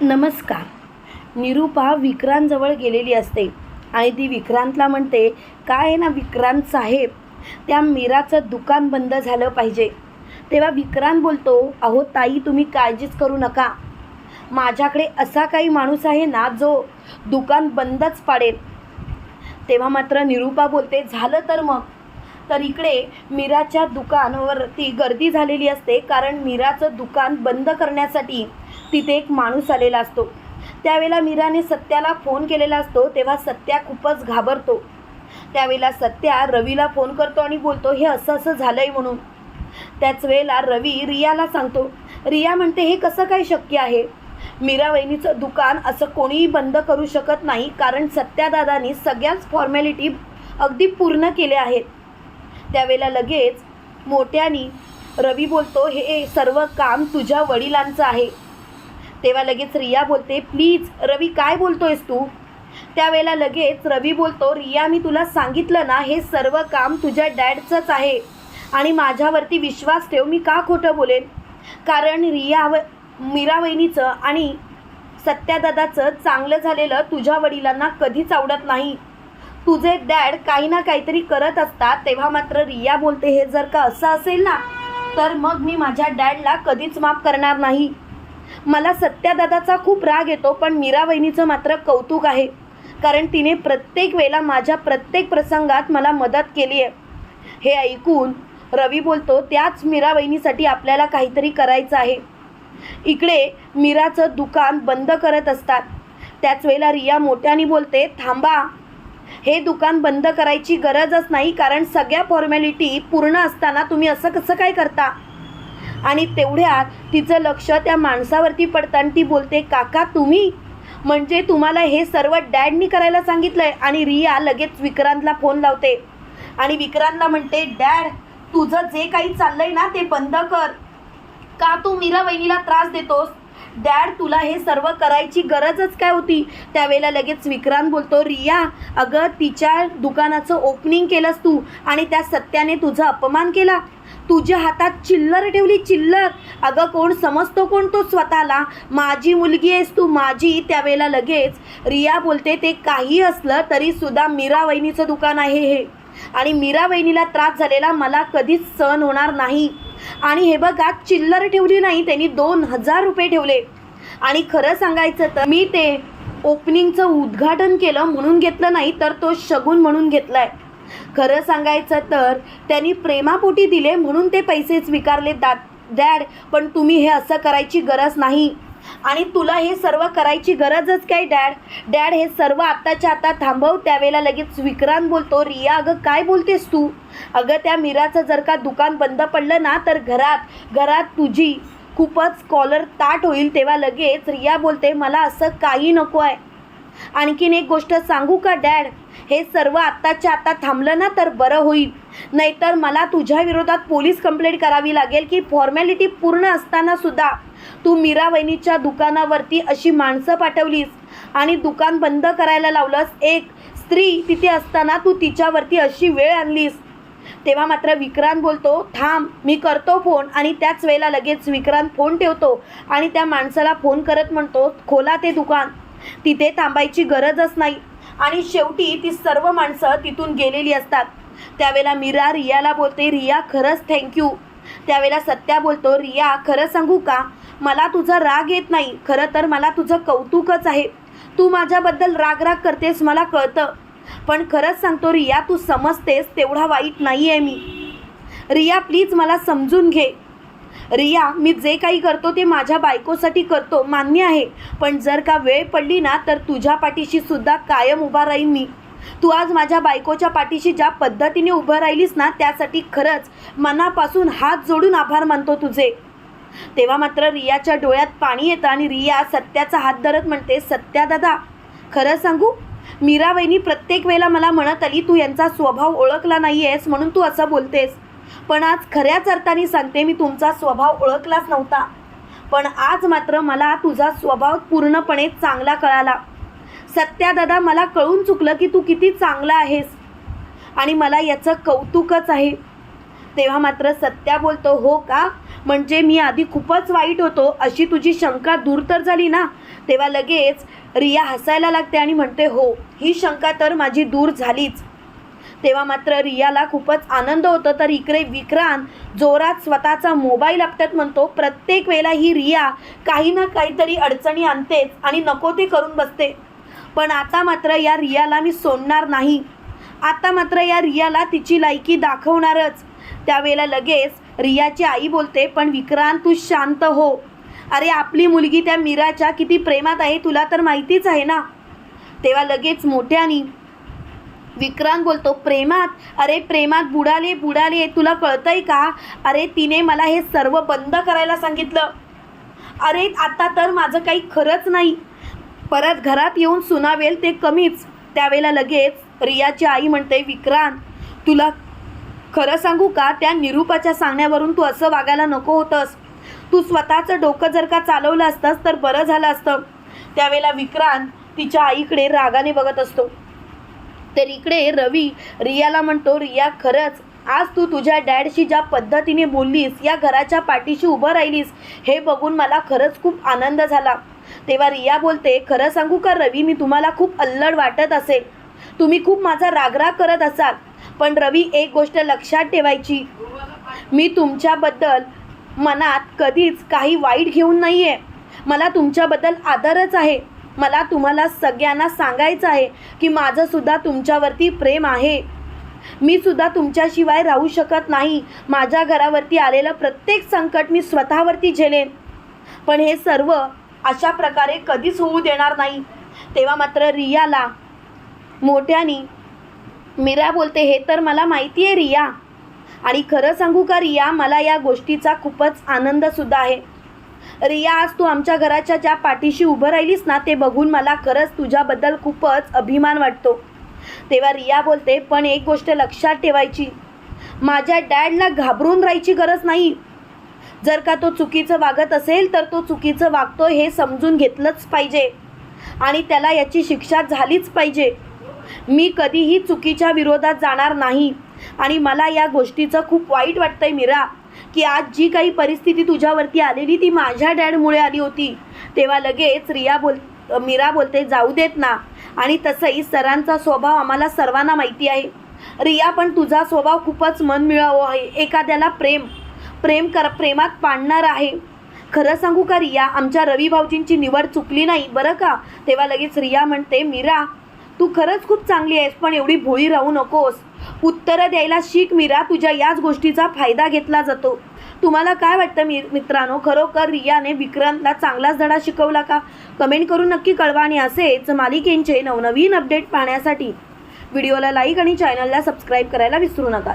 नमस्कार. निरूपा विक्रांतजवळ गेलेली असते. आणि ती विक्रांतला म्हणते काय आहे ना विक्रांत साहेब? त्या मीराचं दुकान बंद झालं पाहिजे. तेव्हा विक्रांत बोलतो अहो ताई तुम्ही काळजीच करू नका. माझ्याकडे असा काही माणूस आहे ना जो दुकान बंदच पाडेल. तेव्हा मात्र निरूपा बोलते झालं तर मग. तर इकडे मीराच्या दुकानावरती गर्दी झालेली असते कारण मीराचं दुकान बंद करण्यासाठी तिथे एक माणूस आलेला असतो. त्यावेळेला मीराने सत्याला फोन केलेला असतो तेव्हा सत्या खूपच घाबरतो. त्यावेळेला सत्या रवीला फोन करतो आणि बोलतो हे असं असं झालं आहे म्हणून. त्याच वेळेला रवी रियाला सांगतो रिया म्हणते हे कसं काय शक्य आहे? मीरा वहिनीचं दुकान असं कोणीही बंद करू शकत नाही कारण सत्यादादांनी सगळ्याच फॉर्मॅलिटी अगदी पूर्ण केल्या आहेत. त्यावेळेला लगेच मोठ्यानी रवी बोलतो हे सर्व काम तुझ्या वडिलांचं आहे. तेव्हा लगेच रिया बोलते प्लीज रवी काय बोलतोयस तू? त्यावेळेला लगेच रवी बोलतो रिया मी तुला सांगितलं ना हे सर्व काम तुझ्या डॅडचंच आहे आणि माझ्यावरती विश्वास ठेव मी का खोटं बोलेन? कारण रिया व मीरा वहिनीचं आणि सत्यादादाचं चांगलं झालेलं तुझ्या वडिलांना कधीच आवडत नाही. तुझे डॅड काही ना काहीतरी करत असतात तेव्हा मात्र रिया बोलते हे जर का असं असेल ना तर मग मी माझ्या डॅडला कधीच माफ करणार नाही. मला सत्यादादाचा खूप राग येतो पण मीरा वहिनीचं मात्र कौतुक आहे. कारण तिने प्रत्येक वेळेला माझ्या प्रत्येक प्रसंगात मला मदत केली आहे हे ऐकून रवी बोलतो त्याच मीरा वहिनीसाठी आपल्याला काहीतरी करायचं आहे. इकडे मीराचं दुकान बंद करत असतात. त्याच वेळेला रिया मोठ्याने बोलते थांबा. हे दुकान बंद करायची गरजच नाही कारण सगळ्या फॉर्मॅलिटी पूर्ण असताना तुम्ही असं कसं काय करता? आणि तेवढ्यात तिचं लक्ष त्या माणसावरती पडतं आणि ती बोलते काका तुम्ही? म्हणजे तुम्हाला हे सर्व डॅडनी करायला सांगितलंय? आणि रिया लगेच विक्रांतला फोन लावते. आणि विक्रांतला म्हणते डॅड तुझं जे काही चाललंय ना ते बंद कर. का तू मीरा वहिनीला त्रास देतोस? डॅड तुला हे सर्व करायची गरजच काय होती? त्यावेळेला लगेच विक्रांत बोलतो रिया अगं तिच्या दुकानाचं ओपनिंग केलंस तू आणि त्या सत्याने तुझा अपमान केला. तुझ्या हातात चिल्लर ठेवली चिल्लर. अगं कोण समजतो कोण तो स्वतःला? माझी मुलगी आहेस तू माझी. त्यावेळेला लगेच रिया बोलते ते काही असलं तरी सुद्धा मीरा वहिनीचं दुकान आहे हे. आणि मीरा वहिनीला त्रास झालेला मला कधीच सहन होणार नाही. आणि हे बघा चिल्लर ठेवली नाही त्यांनी दोन हजार रुपये ठेवले. आणि खरं सांगायचं तर मी ते ओपनिंगचं उद्घाटन केलं म्हणून घेतलं नाही तर तो शगून म्हणून घेतला आहे खरं सांगायचं तर त्यांनी प्रेमापोटी दिले म्हणून ते पैसे स्वीकारले दात डॅड पण तुम्ही हे असं करायची गरज नाही. आणि तुला हे सर्व करायची गरजच काय डॅड? डॅड हे सर्व आत्ताच्या आता थांबव त्यावेळेला लगेच विक्रांत बोलतो रिया अगं काय बोलतेस तू? अगं त्या मीराचं जर का दुकान बंद पडलं ना तर घरात घरात तुझी खूपच कॉलर ताट होईल तेव्हा लगेच रिया बोलते मला असं काही नको आहे आणखीन एक गोष्ट सांगू का डॅड? हे सर्व आत्ताच्या आत्ता थांबलं ना तर बरं होईल. नाहीतर मला तुझ्या विरोधात पोलीस कंप्लेंट करावी लागेल की फॉर्मॅलिटी पूर्ण असताना सुद्धा तू मीरा वहिनीच्या दुकानावरती अशी माणसं पाठवलीस आणि दुकान बंद करायला लावलंस. एक स्त्री तिथे असताना तू तिच्यावरती अशी वेळ आणलीस. तेव्हा मात्र विक्रांत बोलतो थांब मी करतो फोन आणि त्याच वेळेला लगेच विक्रांत फोन ठेवतो आणि त्या माणसाला फोन करत म्हणतो खोला ते दुकान. तिथे थांबायची गरजच नाही. आणि शेवटी ती सर्व माणसं तिथून गेलेली असतात. त्यावेळेला मीरा रियाला बोलते रिया खरंच थँक्यू त्यावेळेला सत्या बोलतो रिया खरं सांगू का? मला तुझा राग येत नाही. खरं तर मला तुझं कौतुकच आहे. तू माझ्याबद्दल राग राग करतेस मला कळतं. पण खरंच सांगतो रिया तू समजतेस तेवढा वाईट नाही आहे मी. रिया प्लीज मला समजून घे. रिया मी जे काही करतो ते माझ्या बायकोसाठी करतो मान्य आहे. पण जर का वेळ पडली ना तर तुझ्या पाठीशी सुद्धा कायम उभा राहीन मी. तू आज माझ्या बायकोच्या पाठीशी ज्या पद्धतीने उभं राहिलीस ना त्यासाठी खरंच मनापासून हात जोडून आभार मानतो तुझे. तेव्हा मात्र रियाच्या डोळ्यात पाणी येतं आणि रिया सत्याचा हात धरत म्हणते सत्या दादा खरं सांगू? मीरा वहिनी प्रत्येक वेळेला मला म्हणत आली तू यांचा स्वभाव ओळखला नाही आहेस म्हणून तू असं बोलतेस. पण आज खऱ्याच अर्थाने सांगते मी तुमचा स्वभाव ओळखलाच नव्हता. पण आज मात्र मला तुझा स्वभाव पूर्णपणे चांगला कळाला. सत्या दादा मला कळून चुकलं की तू किती चांगला आहेस आणि मला याचं कौतुकच आहे. तेव्हा मात्र सत्या बोलतो हो का? म्हणजे मी आधी खूपच वाईट होतो अशी तुझी शंका दूर तर झाली ना? तेव्हा लगेच रिया हसायला लागते आणि म्हणते हो ही शंका तर माझी दूर झालीच. तेव्हा मात्र रियाला खूपच आनंद होतो. तर इकडे विक्रांत जोरात स्वतःचा मोबाईल आपट्यात म्हणतो. प्रत्येक वेळेला ही रिया काही ना काहीतरी अडचणी आणतेच आणि नको ते करून बसते. पण आता मात्र या रियाला मी सोडणार नाही. आता मात्र या रियाला तिची लायकी दाखवणारच. त्यावेळेला लगेच रियाची आई बोलते पण विक्रांत तू शांत हो. अरे आपली मुलगी त्या मीराच्या किती प्रेमात आहे तुला तर माहितीच आहे ना. तेव्हा लगेच मोठ्यानी विक्रांत बोलतो प्रेमात? अरे प्रेमात बुडाले बुडाले तुला कळतंय का? अरे तिने मला हे सर्व बंद करायला सांगितलं. अरे आता तर माझं काही खरंच नाही. परत घरात येऊन सुनावेल ते कमीच. त्यावेळेला लगेच रियाची आई म्हणते विक्रांत तुला खरं सांगू का? त्या निरूपाच्या सांगण्यावरून तू असं वागायला नको होतंस. तू स्वतःचं डोकं जर का चालवलं असतंस तर बरं झालं असतं. त्यावेळेला विक्रांत तिच्या आईकडे रागाने बघत असतो. तर इकडे रवी रियाला म्हणतो रिया खरंच आज तू तुझ्या डॅडशी ज्या पद्धतीने बोललीस या घराच्या पाठीशी उभं राहिलीस हे बघून मला खरंच खूप आनंद झाला. तेव्हा रिया बोलते खरं सांगू का रवी मी तुम्हाला खूप अल्लड वाटत असेल. तुम्ही खूप माझा रागराग करत असाल. पण रवी एक गोष्ट लक्षात ठेवायची. मी तुमच्याबद्दल मनात कधीच काही वाईट घेऊन नाही आहे मला तुमच्याबद्दल आदरच आहे. मला तुम्हाला सगळ्यांना सांगायचं आहे की माझंसुद्धा तुमच्यावरती प्रेम आहे. मी सुद्धा तुमच्याशिवाय राहू शकत नाही. माझ्या घरावरती आलेलं प्रत्येक संकट मी स्वतःवरती झेलेन. पण हे सर्व अशा प्रकारे कधीच होऊ देणार नाही. तेव्हा मात्र रियाला मोठ्यानी मीरा बोलते हे तर मला माहिती आहे रिया. आणि खरं सांगू का रिया मला या गोष्टीचा खूपच आनंदसुद्धा आहे. रिया आज तू आमच्या घराच्या ज्या पाठीशी उभं राहिलीस ना ते बघून मला खरंच तुझ्याबद्दल खूपच अभिमान वाटतो. तेव्हा रिया बोलते पण एक गोष्ट लक्षात ठेवायची. माझ्या डॅडला घाबरून राहायची गरज नाही. जर का तो चुकीचं वागत असेल तर तो चुकीचं वागतो हे समजून घेतलंच पाहिजे. आणि त्याला याची शिक्षा झालीच पाहिजे. मी कधीही चुकीच्या विरोधात जाणार नाही. आणि मला या गोष्टीचं खूप वाईट वाटतंय मीरा. की आज जी काही परिस्थिती तुझ्यावरती आलेली ती माझ्या डॅडमुळे आली होती. तेव्हा लगेच रिया बोल मीरा बोलते जाऊ देत ना. आणि तसंही सरांचा स्वभाव आम्हाला सर्वांना माहिती आहे. रिया पण तुझा स्वभाव खूपच मनमिळावू आहे. एखाद्याला प्रेम प्रेम कर प्रेमात पाडणार आहे. खरं सांगू का रिया आमच्या रवी भाऊजींची निवड चुकली नाही बरं का? तेव्हा लगेच रिया म्हणते मीरा तू खरंच खूप चांगली आहेस पण एवढी भोळी राहू नकोस. उत्तरं द्यायला शिक मीरा तुझ्या याच गोष्टीचा फायदा घेतला जातो. तुम्हाला काय वाटतं मी मित्रांनो? खरोखर रियाने विक्रांतला चांगलाच धडा शिकवला का? कमेंट करून नक्की कळवा आणि असेच मालिकेंचे नवनवीन अपडेट पाहण्यासाठी. व्हिडिओला लाईक आणि चॅनलला सबस्क्राईब करायला विसरू नका.